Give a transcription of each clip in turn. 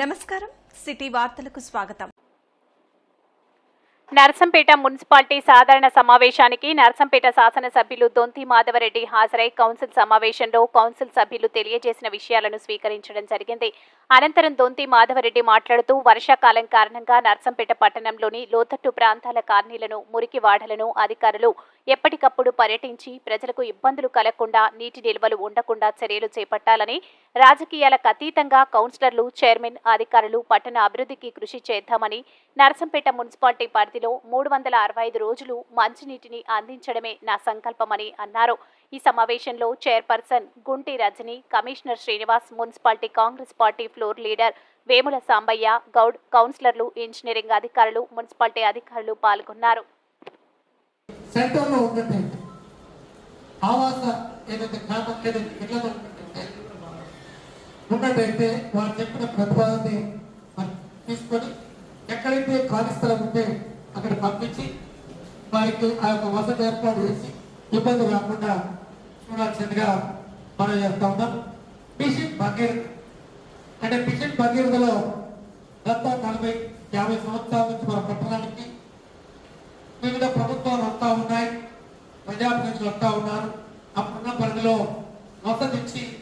నమస్కారం. సిటీ వార్తలకు స్వాగతం. నర్సంపేట మున్సిపాలిటీ సాధారణ సమావేశానికి నర్సంపేట శాసనసభ్యులు దొంతి మాధవరెడ్డి హాజరై కౌన్సిల్ సమావేశంలో కౌన్సిల్ సభ్యులు తెలియజేసిన విషయాలను స్వీకరించడం జరిగింది. అనంతరం దొంతి మాధవరెడ్డి మాట్లాడుతూ వర్షాకాలం కారణంగా నర్సంపేట పట్టణంలోని లోతట్టు ప్రాంతాల కాలనీలను మురికి వాడలను అధికారులు ఎప్పటికప్పుడు పర్యటించి ప్రజలకు ఇబ్బందులు కలగకుండా నీటి నిల్వలు ఉండకుండా చర్యలు చేపట్టాలని రాజకీయాలకు అతీతంగా కౌన్సిలర్లు చైర్మన్ అధికారులు పట్టణ అభివృద్ధికి కృషి చేద్దామని నర్సంపేట మున్సిపాలిటీ పరిధిలో మూడు వందల అరవై ఐదు రోజులు మంచినీటిని అందించడమే నా సంకల్పమని అన్నారు. ఈ సమావేశంలో chairperson Gunti Rajani commissioner Srinivas municipality Congress party floor leader Vemula Sambaiah Goud కౌన్సిలర్లు ఇంజనీరింగ్ అధికారులు మున్సిపాలిటీ అధికారులు పాల్గొన్నారు. సెంటర్లో ఉన్నట్టు ఆవాస ఏదైతే గ్రామం ఏదైతే ఇళ్ళలో ఉన్నట్టయితే వారు చెప్పిన ప్రతిపాదనని తీసుకొని ఎక్కడైతే ఖాళీ స్థలం ఉంటే అక్కడ పంపించి వారికి ఆ యొక్క వసతి ఏర్పాటు చేసి ఇబ్బంది రాకుండా చూడాల్సిందిగా మనం చేస్తా ఉన్నాం. మిషన్ భగీరథ. అంటే మిషన్ భగీరథలో గత నలభై యాభై సంవత్సరాల నుంచి మన పట్టణానికి వివిధ ప్రభుత్వాలు వస్తూ ఉన్నాయి. ప్రజాప్రతినిధులు వస్తూ ఉన్నారు. అప్పుడున్న పరిధిలో వసతిచ్చి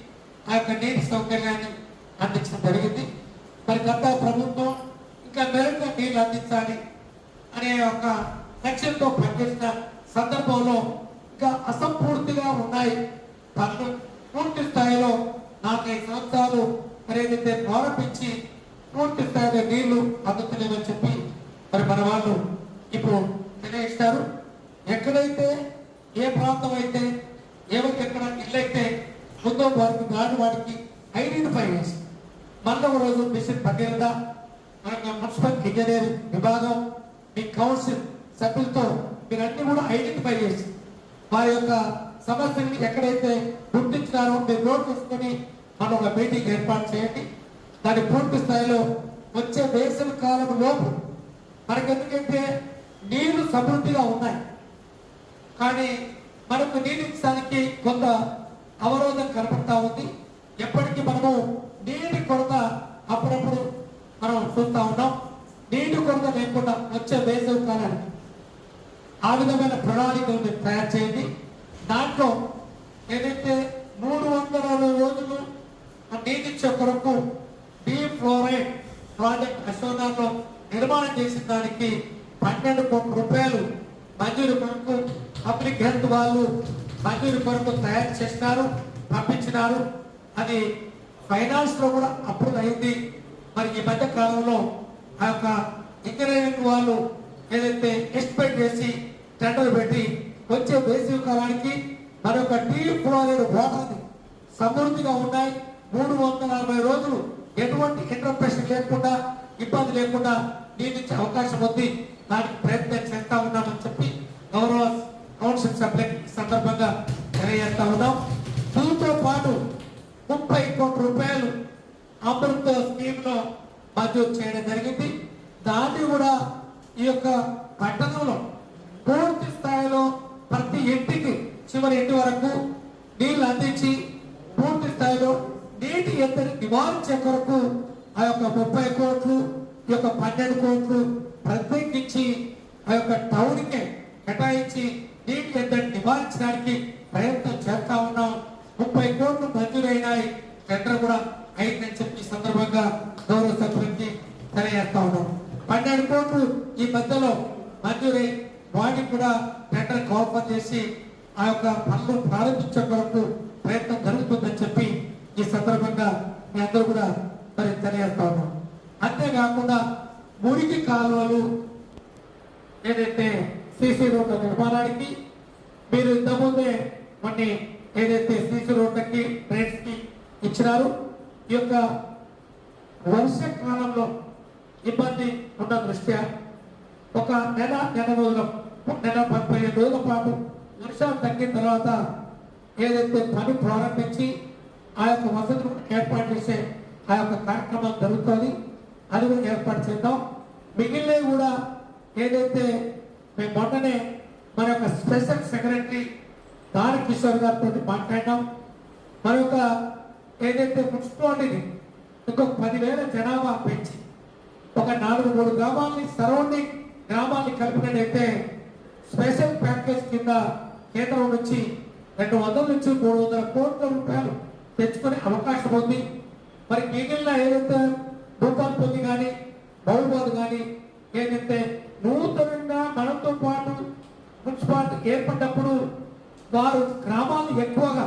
ఆ యొక్క నీటి సౌకర్యాన్ని అందించడం జరిగింది. మరి గత ప్రభుత్వం ఇంకా మెరుగ్గా నీళ్ళు అందించాలి అనే ఒక లక్ష్యంతో పనిచేసిన సందర్భంలో ఇంకా అసంపూర్తిగా ఉన్నాయి. పనులు పూర్తి స్థాయిలో నాలుగైదు సంవత్సరాలు మరి ఏదైతే ప్రారంభించి పూర్తి స్థాయిలో నీళ్ళు అందుతలేవని చెప్పి మరి మన వాళ్ళు ఇప్పుడు తెలియజేస్తారు. ఎక్కడైతే ఏ ప్రాంతం అయితే ఎవరికి ఎక్కడ ఇల్లైతే ముందు వారికి దాని వాడికి ఐడెంటిఫై చేసి మళ్ళీ ఒక రోజు మిషన్ భగీరథ మన మున్సిపల్ ఇంజనీర్ విభాగం మీ కౌన్సిల్ సభ్యులతో మీరు అన్ని కూడా ఐడెంటిఫై చేసి వారి యొక్క సమస్యల్ని ఎక్కడైతే గుర్తించినారో మీరు నోట్ చేసుకొని మనం ఒక మీటింగ్ ఏర్పాటు చేయండి. దాని పూర్తి స్థాయిలో వచ్చే వేసవి కాలం లోపు మనకు ఎందుకంటే నీళ్ళు సమృద్ధిగా ఉన్నాయి. కానీ మనకు నీరు కొంత అవరోధం కనపడతా ఉంది. ఎప్పటికీ మనము నీటి కొరత అప్పుడప్పుడు మనం చూస్తూ ఉన్నాం. నీటి కొరత లేకుండా వచ్చే వేసవి కాలానికి ఆ విధమైన ప్రణాళిక తయారు చేయండి. దాంట్లో ఏదైతే మూడు వందల అరవై రోజులు ఆ నీటిచ్చే డీ ఫ్లోరైడ్ ప్రాజెక్ట్ అశోనాలో నిర్మాణం చేసిన దానికి పన్నెండు కోట్ల రూపాయలు మంజూరు కొరకు పబ్లిక్ హెల్త్ వాళ్ళు మంజూరు కొరకు తయారు చేసినారు పంపించినారు. అది ఫైనాన్స్లో కూడా అప్రూవ్ అయింది. మరి ఈ మధ్య కాలంలో ఆ యొక్క ఇంజనీరింగ్ వాళ్ళు ఏదైతే ఎస్టిమేట్ చేసి టెండర్ పెట్టి వచ్చే వేసవి కాలానికి మరొక టీ ఫ్లోరైడ్ వాటర్ని సమృద్ధిగా ఉన్నాయి. మూడు వందల అరవై రోజులు ఎటువంటి ఇంటర్ప్రెషన్ లేకుండా ఇబ్బంది లేకుండా నీటిచ్చే అవకాశం ఉంది. దానికి ప్రయత్నం చేస్తా ఉన్నామని చెప్పి గౌరవ కౌన్సిల్ సభ్యులకి సందర్భంగా తెలియజేస్తా ఉన్నాం దీంతో పాటు ముప్పై కోట్ల రూపాయలు అమృత స్కీమ్లో మంజూరు చేయడం జరిగింది దాన్ని కూడా ఈ యొక్క పట్టణంలో పూర్తి స్థాయిలో నీటి చివరి ఇంటి వరకు నీళ్ళు అందించి పూర్తి స్థాయిలో నీటి ఎద్దడి నివారించే కొరకు ఆ యొక్క ముప్పై కోట్లు ఈ యొక్క పన్నెండు కోట్లు ప్రత్యేకించి ఆ యొక్క టౌన్కే కేటాయించి నీటి ఎద్దడి నివారించడానికి ప్రయత్నం చేస్తా ఉన్నాం. ముప్పై కోట్లు మంజూరైనాయి. టెండర్ కూడా అయిందని చెప్పి ఈ సందర్భంగా గౌరవ సభ్యులకి తెలియజేస్తా ఉన్నాం. పన్నెండు కోట్లు ఈ మధ్యలో మంజూరై వాటికి కూడా టెండర్ కోపం చేసి ఆ యొక్క పనులు ప్రారంభించే కొరకు ప్రయత్నం జరుగుతుందని చెప్పి ఈ సందర్భంగా మీ అందరూ కూడా మరి తెలియజేస్తా ఉన్నాం. అంతేకాకుండా మురికి కాలువలు ఏదైతే సీసీ రోడ్ల నిర్మాణానికి మీరు ఇంతకుముందే కొన్ని ఏదైతే సీసీ రోడ్లకి రేట్స్కి ఇచ్చినారు ఈ యొక్క వర్షకాలంలో ఇబ్బంది ఉన్న దృష్ట్యా ఒక నెల నెల రోజుల నెల పదిహేను రోజుల పాటు వర్షాలు తగ్గిన తర్వాత ఏదైతే పని ప్రారంభించి ఆ యొక్క వసతులు ఏర్పాటు చేసే ఆ యొక్క కార్యక్రమం జరుగుతుంది. అది కూడా ఏర్పాటు చేద్దాం. మిగిలినవి కూడా ఏదైతే మేము మొన్ననే మన యొక్క స్పెషల్ సెక్రటరీ దాని కిషోర్ గారితో మాట్లాడినాం. మన యొక్క ఏదైతే మున్సిపాలిటీని ఇంకొక పదివేల జనాభా పెంచి ఒక నాలుగు మూడు గ్రామాలని సరౌండింగ్ గ్రామాన్ని కలిపినట్టయితే స్పెషల్ ప్యాకేజ్ కింద కేంద్రం నుంచి రెండు వందల నుంచి మూడు వందల కోట్ల రూపాయలు తెచ్చుకునే అవకాశం ఉంది. మరి మిగిలిన ఏదైతే భూపాల్పల్లి కానీ బహుబాద్ కానీ ఏంటంటే నూతనంగా మనతో పాటు మున్సిపాలిటీ ఏర్పడినప్పుడు వారు గ్రామాలు ఎక్కువగా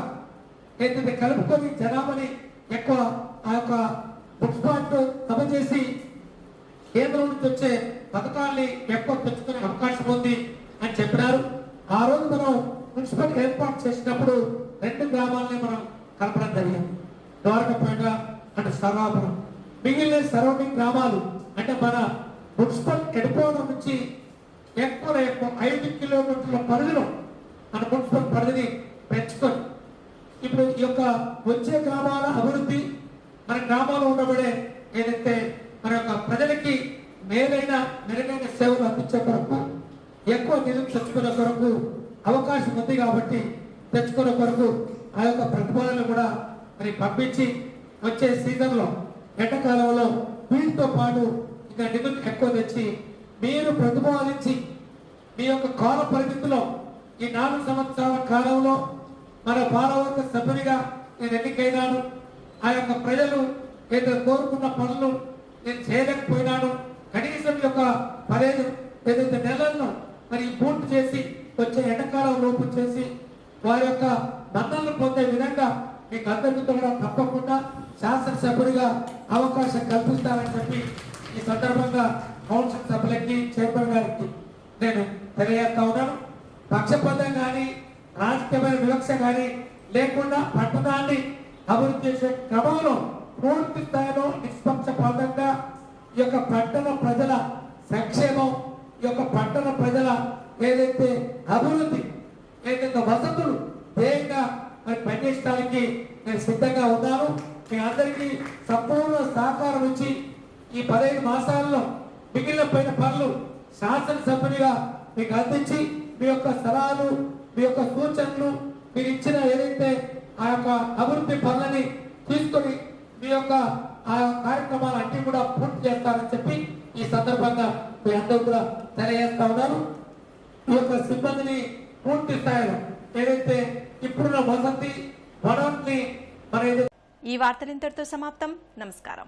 ఏదైతే కలుపుకొని జనాభాని ఎక్కువ ఆ యొక్క మున్సిపాలిటీ సభ చేసి కేంద్రం నుంచి వచ్చే పథకాల్ని ఎక్కువ తెచ్చుకునే అవకాశం ఉంది అని చెప్పినారు ఆ రోజు మనం మున్సిపల్ ఏర్పాటు చేసినప్పుడు రెండు గ్రామాలని మనం కలపడం జరిగింది ద్వారకపేట అంటే సర్వాపురం మిగిలిన సరౌండింగ్ గ్రామాలు అంటే మన మున్సిపల్ ఎడిపోవడం నుంచి ఎక్కువ ఎక్కువ ఐదు కిలోమీటర్ల పరిధిలో మన మున్సిపల్ పరిధిని పెంచుకొని ఇప్పుడు ఈ యొక్క వచ్చే గ్రామాల అభివృద్ధి మన గ్రామాల్లో ఉండబడే ఏదైతే మన యొక్క ప్రజలకి మేలైన మెరుగైన సేవలు అందించే కొరకు ఎక్కువ నిధులు తెచ్చుకునే కొరకు అవకాశం ఉంది కాబట్టి తెచ్చుకునే కొరకు ఆ యొక్క ప్రతిపాదనలు కూడా మరి పంపించి వచ్చే సీజన్లో ఎండాకాలంలో వీటితో పాటు ఇంకా నిధులు ఎక్కువ తెచ్చి మీరు ప్రతిపాదించి మీ యొక్క కాల పరిమితిలో ఈ నాలుగు సంవత్సరాల కాలంలో మన పాలవర్గ సభ్యునిగా నేను ఎన్నికైనాను. ఆ యొక్క ప్రజలు ఏదైతే కోరుకున్న పనులు నేను చేయలేకపోయినాను. కనీసం యొక్క పదిహేను ఏదైతే నెలలను మరి పూర్తి చేసి వచ్చే ఎండాకాలం లోపు చేసి వారి యొక్క మన్నలను పొందే విధంగా మీకు అందరికీ కూడా తప్పకుండా శాసనసభ్యుడిగా అవకాశం కల్పిస్తారని చెప్పి ఈ సందర్భంగా కౌన్సిల్ సభ్యులకి చైర్మన్ గారికి నేను తెలియజేస్తా ఉన్నాను. పక్షపాతం కానీ రాజకీయమైన వివక్ష కానీ లేకుండా పట్టణాన్ని అభివృద్ధి చేసే క్రమంలో పూర్తి స్థాయిలో నిష్పక్షపాతంగా ఈ యొక్క పట్టణ ప్రజల సంక్షేమం ఈ యొక్క పట్టణ ప్రజల ఏదైతే అభివృద్ధి ఏదైతే వసతులు ధ్యేయంగా మరి పనిచేయడానికి నేను సిద్ధంగా ఉన్నాను. మీ అందరికీ సంపూర్ణ సహకారం ఇచ్చి ఈ పదహైదు మాసాల్లో మిగిలిన పైన పనులు శాసనసభ్యునిగా మీకు అందించి మీ యొక్క సలహాలు మీ యొక్క సూచనలు మీరు ఇచ్చిన ఏదైతే ఆ యొక్క అభివృద్ధి పనులని తీసుకొని మీ యొక్క ఆ కార్యక్రమాలు అన్ని కూడా పూర్తి చేస్తారని చెప్పి ఈ సందర్భంగా మీ అందరూ కూడా తెలియజేస్తా ఉన్నారు. ఈ యొక్క సిబ్బందిని పూర్తి స్థాయిలో ఏదైతే ఇప్పుడున్న వసతి వనరుల్ని మన ఈ వార్తలు ఇంతటితో సమాప్తం. నమస్కారం.